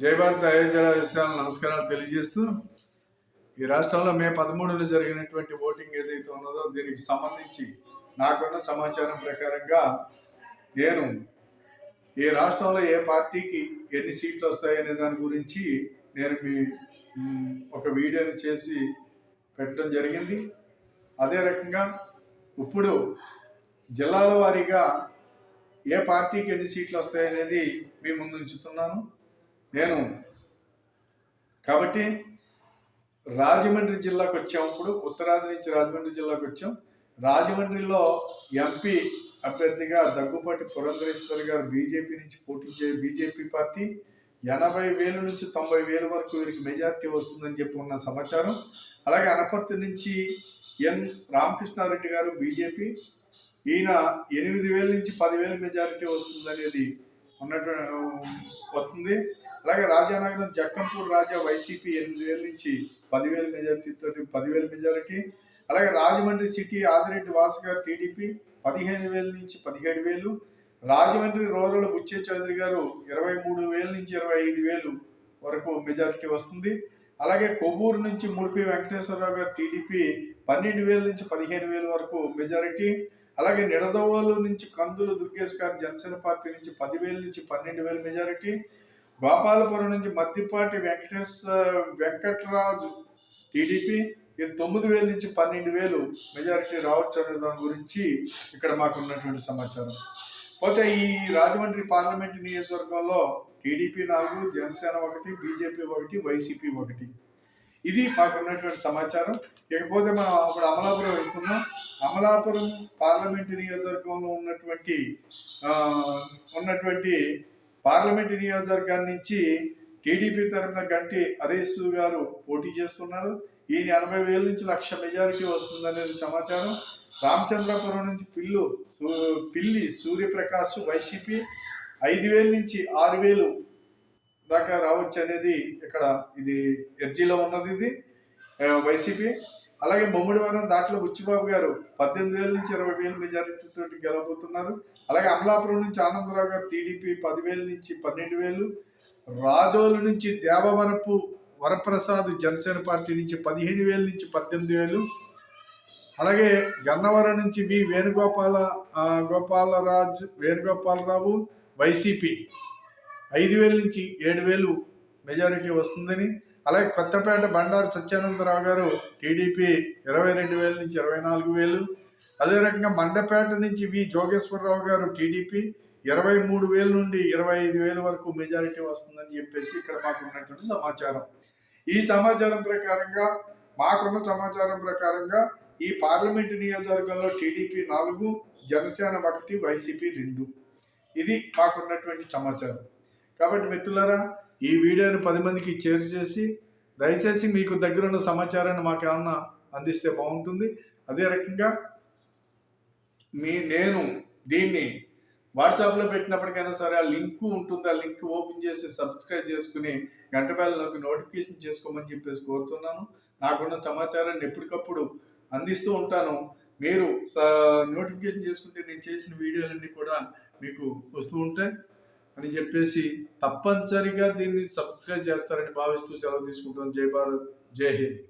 జై భారత్ అయోధ్య విషయాలు నమస్కారాలు తెలియజేస్తూ ఈ రాష్ట్రంలో మే పదమూడులో జరిగినటువంటి ఓటింగ్ ఏదైతే ఉన్నదో దీనికి సంబంధించి నాకున్న సమాచారం ప్రకారంగా నేను ఈ రాష్ట్రంలో ఏ పార్టీకి ఎన్ని సీట్లు వస్తాయనే దాని గురించి నేను మీ ఒక వీడియోని చేసి పెట్టడం జరిగింది. అదే రకంగా ఇప్పుడు జిల్లాల వారీగా ఏ పార్టీకి ఎన్ని సీట్లు వస్తాయనేది మీ ముందు ఉంచుతున్నాను. నేను కాబట్టి రాజమండ్రి జిల్లాకు వచ్చాం ఉత్తరాది నుంచి రాజమండ్రి జిల్లాకు వచ్చాం. రాజమండ్రిలో ఎంపీ అభ్యర్థిగా దగ్గుపాటి పురంధరేశ్వరి గారు బీజేపీ నుంచి పోటీ చే బీజేపీ పార్టీ ఎనభై వేల నుంచి తొంభై వేల వరకు వీరికి మెజారిటీ వస్తుందని చెప్పి ఉన్న సమాచారం. అలాగే అనపర్తి నుంచి ఎన్ రామకృష్ణారెడ్డి గారు బీజేపీ. ఈయన ఎనిమిది వేల నుంచి పదివేల మెజారిటీ వస్తుందనేది ఉన్నట్టు వస్తుంది. అలాగే రాజానగరం జక్కంపూర్ రాజా వైసీపీ ఎనిమిది వేల నుంచి పదివేల మెజారిటీతో పదివేల మెజారిటీ. అలాగే రాజమండ్రి సిటీ ఆదిరెడ్డి వాసు గారు టీడీపీ పదిహేను వేల నుంచి పదిహేడు వేలు. రాజమండ్రి రోజుల బుచ్చే చౌదరి గారు ఇరవై మూడు వేల నుంచి ఇరవై ఐదు వేలు వరకు మెజారిటీ వస్తుంది. అలాగే కొవ్వూరు నుంచి ముడిపి వెంకటేశ్వరరావు గారు టీడీపీ పన్నెండు వేల నుంచి పదిహేను వేల వరకు మెజారిటీ. అలాగే నిడదవోలు నుంచి కందులు దుర్గేష్ గారు జనసేన పార్టీ నుంచి పదివేల నుంచి పన్నెండు వేల మెజారిటీ. గోపాలపురం నుంచి మద్దిపాటి వెంకటేశ్ వెంకటరాజు టీడీపీ ఇది తొమ్మిది వేల నుంచి పన్నెండు వేలు మెజారిటీ రావచ్చు అనే దాని గురించి ఇక్కడ మాకు ఉన్నటువంటి సమాచారం. పోతే ఈ రాజమండ్రి పార్లమెంట్ నియోజకవర్గంలో టీడీపీ నాలుగు జనసేన ఒకటి బీజేపీ ఒకటి వైసీపీ ఒకటి. ఇది మాకు ఉన్నటువంటి సమాచారం. ఇకపోతే మనం ఇప్పుడు అమలాపురం వెళ్తున్నాం. అమలాపురం పార్లమెంట్ నియోజకవర్గంలో ఉన్నటువంటి ఉన్నటువంటి పార్లమెంట్ నియోజకవర్గాన్ని నుంచి టీడీపీ తరఫున గంటి హరీష్ గారు పోటీ చేస్తున్నారు. ఈయన ఎనభై వేల నుంచి లక్ష మెజారిటీ వస్తుందనేది సమాచారం. రామచంద్రపురం నుంచి పిల్లు సూ- పిల్లి సూర్యప్రకాష్ వైసీపీ ఐదు వేల నుంచి ఆరు వేలు దాకా రావచ్చు అనేది ఇక్కడ ఇది ఎర్జీలో ఉన్నది ఇది వైసీపీ. అలాగే మమ్ముడివరం దాంట్లో బుచ్చిబాబు గారు పద్దెనిమిది వేల నుంచి ఇరవై వేల మెజారిటీతో గెలబోతున్నారు గెలవబోతున్నారు. అలాగే అమలాపురం నుంచి ఆనందరావు గారు టీడీపీ పదివేల నుంచి పన్నెండు వేలు. రాజోలు నుంచి దేవవరపు వరప్రసాద్ జనసేన పార్టీ నుంచి పదిహేను వేల నుంచి పద్దెనిమిది వేలు. అలాగే గన్నవరం నుంచి వి వేణుగోపాల గోపాలరాజు వేణుగోపాలరావు వైసీపీ ఐదు వేల నుంచి ఏడు వేలు మెజారిటీ వస్తుందని. అలాగే కొత్తపేట బండారు సత్యానందరావు గారు టీడీపీ ఇరవై రెండు వేల నుంచి ఇరవై నాలుగు వేలు. అదే రకంగా మండపేట నుంచి వి జోగేశ్వరరావు గారు టీడీపీ ఇరవై మూడు వేల నుండి ఇరవై ఐదు వేల వరకు మెజారిటీ వస్తుందని చెప్పేసి ఇక్కడ మాకు ఉన్నటువంటి సమాచారం. ఈ సమాచారం ప్రకారంగా మాకున్న సమాచారం ప్రకారంగా ఈ పార్లమెంట్ నియోజకవర్గంలో టీడీపీ నాలుగు జనసేన ఒకటి వైసీపీ రెండు. ఇది మాకున్నటువంటి సమాచారం. కాబట్టి మిత్రులారా ఈ వీడియోని పది మందికి షేర్ చేసి దయచేసి మీకు దగ్గర ఉన్న సమాచారాన్ని మాకు ఏమన్నా అందిస్తే బాగుంటుంది. అదే రకంగా మీ నేను దీన్ని వాట్సాప్లో పెట్టినప్పటికైనా సరే ఆ లింక్ ఉంటుంది. ఆ లింక్ ఓపెన్ చేసి సబ్స్క్రైబ్ చేసుకుని గంట బెల్లకు నోటిఫికేషన్ చేసుకోమని చెప్పేసి కోరుతున్నాను. నాకున్న సమాచారాన్ని ఎప్పటికప్పుడు అందిస్తూ ఉంటాను. మీరు నోటిఫికేషన్ చేసుకుంటే నేను చేసిన వీడియోలన్నీ కూడా మీకు వస్తూ ఉంటాయి. అని చెప్పేసి తప్పనిసరిగా దీన్ని సబ్స్క్రైబ్ చేస్తారని భావిస్తూ సెలవు తీసుకుంటాం జై భారత్ జై హింద్.